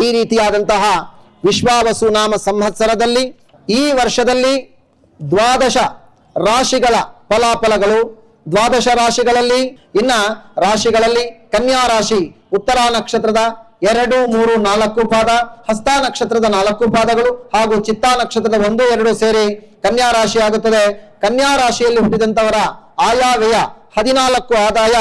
ಈ ರೀತಿಯಾದಂತಹ ವಿಶ್ವಾವಸು ನಾಮ ಸಂವತ್ಸರದಲ್ಲಿ ಈ ವರ್ಷದಲ್ಲಿ ದ್ವಾದಶ ರಾಶಿಗಳ ಫಲಾಫಲಗಳು. ದ್ವಾದಶ ರಾಶಿಗಳಲ್ಲಿ ಇನ್ನ ರಾಶಿಗಳಲ್ಲಿ ಕನ್ಯಾ ರಾಶಿ ಉತ್ತರ ನಕ್ಷತ್ರದ ಎರಡು, ಮೂರು, ನಾಲ್ಕು ಪಾದ, ಹಸ್ತ ನಕ್ಷತ್ರದ ನಾಲ್ಕು ಪಾದಗಳು ಹಾಗೂ ಚಿತ್ತಾ ನಕ್ಷತ್ರದ ಒಂದು, ಎರಡು ಸೇರಿ ಕನ್ಯಾ ರಾಶಿ ಆಗುತ್ತದೆ. ಕನ್ಯಾ ರಾಶಿಯಲ್ಲಿ ಹುಟ್ಟಿದಂತವರ ಆಯಾ ವ್ಯಯ ಹದಿನಾಲ್ಕು ಆದಾಯ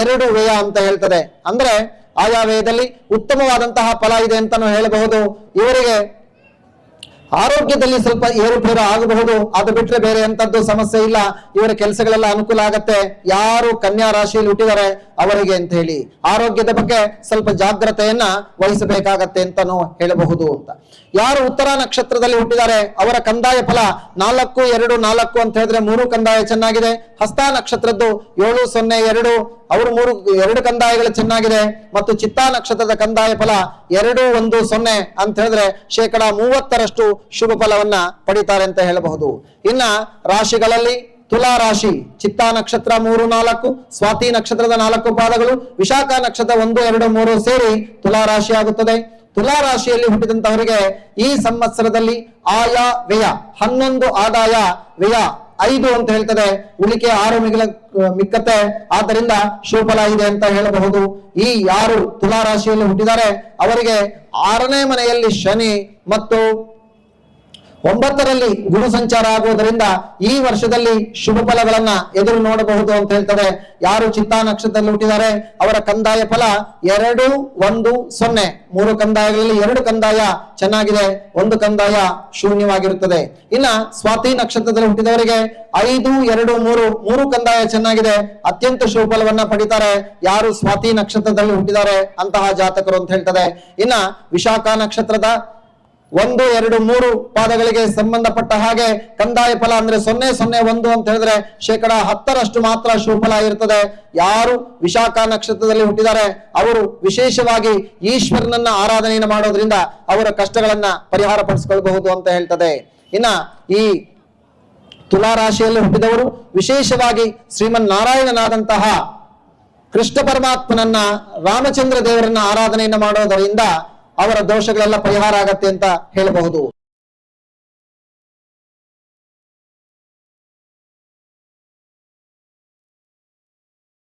ಎರಡು ವ್ಯಯ ಅಂತ ಹೇಳ್ತದೆ. ಅಂದ್ರೆ ಆಯಾ ವ್ಯಯದಲ್ಲಿ ಉತ್ತಮವಾದಂತಹ ಫಲ ಇದೆ ಅಂತಾನು ಹೇಳಬಹುದು. ಇವರಿಗೆ ಆರೋಗ್ಯದಲ್ಲಿ ಸ್ವಲ್ಪ ಏರುಪೇರು ಆಗಬಹುದು, ಅದು ಬಿಟ್ರೆ ಬೇರೆ ಎಂತದ್ದು ಸಮಸ್ಯೆ ಇಲ್ಲ. ಇವರ ಕೆಲಸಗಳೆಲ್ಲ ಅನುಕೂಲ ಆಗತ್ತೆ. ಯಾರು ಕನ್ಯಾ ರಾಶಿಯಲ್ಲಿ ಹುಟ್ಟಿದ್ದಾರೆ ಅವರಿಗೆ ಅಂತ ಹೇಳಿ. ಆರೋಗ್ಯದ ಬಗ್ಗೆ ಸ್ವಲ್ಪ ಜಾಗ್ರತೆಯನ್ನ ವಹಿಸಬೇಕಾಗತ್ತೆ ಅಂತಾನು ಹೇಳಬಹುದು ಅಂತ. ಯಾರು ಉತ್ತರ ನಕ್ಷತ್ರದಲ್ಲಿ ಹುಟ್ಟಿದ್ದಾರೆ, ಅವರ ಕಂದಾಯ ಫಲ ನಾಲ್ಕು, ಎರಡು, ನಾಲ್ಕು ಅಂತ ಹೇಳಿದ್ರೆ ಮೂರು ಕಂದಾಯ ಚೆನ್ನಾಗಿದೆ. ಹಸ್ತ ನಕ್ಷತ್ರದ್ದು ಏಳು, ಸೊನ್ನೆ, ಎರಡು. ಅವರು ಮೂರು, ಎರಡು ಕಂದಾಯಗಳು ಚೆನ್ನಾಗಿದೆ. ಮತ್ತು ಚಿತ್ತಾ ನಕ್ಷತ್ರದ ಕಂದಾಯ ಫಲ ಎರಡು, ಒಂದು, ಸೊನ್ನೆ ಅಂತ ಹೇಳಿದ್ರೆ ಶೇಕಡಾ ಮೂವತ್ತರಷ್ಟು ಶುಭ ಫಲವನ್ನ ಪಡಿತಾರೆ ಅಂತ ಹೇಳಬಹುದು. ಇನ್ನ ರಾಶಿಗಳಲ್ಲಿ ತುಲಾ ರಾಶಿ, ಚಿತ್ತಾ ನಕ್ಷತ್ರ ಮೂರು ನಾಲ್ಕು, ಸ್ವಾತಿ ನಕ್ಷತ್ರದ ನಾಲ್ಕು ಪಾದಗಳು, ವಿಶಾಖ ನಕ್ಷತ್ರ ಒಂದು, ಎರಡು, ಮೂರು ಸೇರಿ ತುಲಾ ರಾಶಿ ಆಗುತ್ತದೆ. ತುಲಾ ರಾಶಿಯಲ್ಲಿ ಹುಟ್ಟಿದಂತವರಿಗೆ ಈ ಸಂವತ್ಸರದಲ್ಲಿ ಆಯಾ ವ್ಯಯ, ಹನ್ನೊಂದು ಆದಾಯ ವ್ಯಯ ಐದು ಅಂತ ಹೇಳ್ತದೆ. ಉಳಿಕೆ ಆರು ಮಿಗಿಲ ಮಿಕ್ಕತೆ ಆದ್ದರಿಂದ ಶುಭಫಲ ಇದೆ ಅಂತ ಹೇಳಬಹುದು. ಈ ಯಾರು ತುಲಾ ರಾಶಿಯಲ್ಲಿ ಹುಟ್ಟಿದ್ದಾರೆ, ಅವರಿಗೆ ಆರನೇ ಮನೆಯಲ್ಲಿ ಶನಿ ಮತ್ತು ಒಂಬತ್ತರಲ್ಲಿ ಗುರು ಸಂಚಾರ ಆಗುವುದರಿಂದ ಈ ವರ್ಷದಲ್ಲಿ ಶುಭ ಫಲಗಳನ್ನ ಎದುರು ನೋಡಬಹುದು ಅಂತ ಹೇಳ್ತಾರೆ ಯಾರು ಚಿತ್ತಾ ನಕ್ಷತ್ರದಲ್ಲಿ ಹುಟ್ಟಿದ್ದಾರೆ? ಅವರ ಕಂದಾಯ ಫಲ ಎರಡು, ಒಂದು, ಸೊನ್ನೆ. ಮೂರು ಕಂದಾಯಗಳಲ್ಲಿ ಎರಡು ಕಂದಾಯ ಚೆನ್ನಾಗಿದೆ. ಒಂದು ಕಂದಾಯ ಶೂನ್ಯವಾಗಿರುತ್ತದೆ. ಇನ್ನ ಸ್ವಾತಿ ನಕ್ಷತ್ರದಲ್ಲಿ ಹುಟ್ಟಿದವರಿಗೆ ಐದು, ಎರಡು, ಮೂರು ಮೂರು ಕಂದಾಯ ಚೆನ್ನಾಗಿದೆ. ಅತ್ಯಂತ ಶುಭ ಫಲವನ್ನ ಪಡಿತಾರೆ. ಯಾರು ಸ್ವಾತಿ ನಕ್ಷತ್ರದಲ್ಲಿ ಹುಟ್ಟಿದ್ದಾರೆ ಅಂತಹ ಜಾತಕರು ಅಂತ ಹೇಳ್ತದೆ. ಇನ್ನ ವಿಶಾಖ ನಕ್ಷತ್ರದ ಒಂದು, ಎರಡು, ಮೂರು ಪಾದಗಳಿಗೆ ಸಂಬಂಧಪಟ್ಟ ಹಾಗೆ ಕಂದಾಯ ಫಲ ಅಂದ್ರೆ ಸೊನ್ನೆ ಸೊನ್ನೆ, ಒಂದು ಅಂತ ಹೇಳಿದ್ರೆ ಶೇಕಡ ಹತ್ತರಷ್ಟು ಮಾತ್ರ ಶುಭಫಲ ಇರ್ತದೆ. ಯಾರು ವಿಶಾಖ ನಕ್ಷತ್ರದಲ್ಲಿ ಹುಟ್ಟಿದ್ದಾರೆ, ಅವರು ವಿಶೇಷವಾಗಿ ಈಶ್ವರನನ್ನ ಆರಾಧನೆಯನ್ನು ಮಾಡೋದ್ರಿಂದ ಅವರ ಕಷ್ಟಗಳನ್ನ ಪರಿಹಾರ ಪಡಿಸ್ಕೊಳ್ಬಹುದು ಅಂತ ಹೇಳ್ತದೆ. ಇನ್ನ ಈ ತುಲಾ ರಾಶಿಯಲ್ಲಿ ಹುಟ್ಟಿದವರು ವಿಶೇಷವಾಗಿ ಶ್ರೀಮನ್ ನಾರಾಯಣನಾದಂತಹ ಕೃಷ್ಣ ಪರಮಾತ್ಮನನ್ನ ರಾಮಚಂದ್ರ ದೇವರನ್ನ ಆರಾಧನೆಯನ್ನು ಮಾಡೋದರಿಂದ ಅವರ ದೋಷಗಳೆಲ್ಲ ಪರಿಹಾರ ಆಗತ್ತೆ ಅಂತ ಹೇಳಬಹುದು.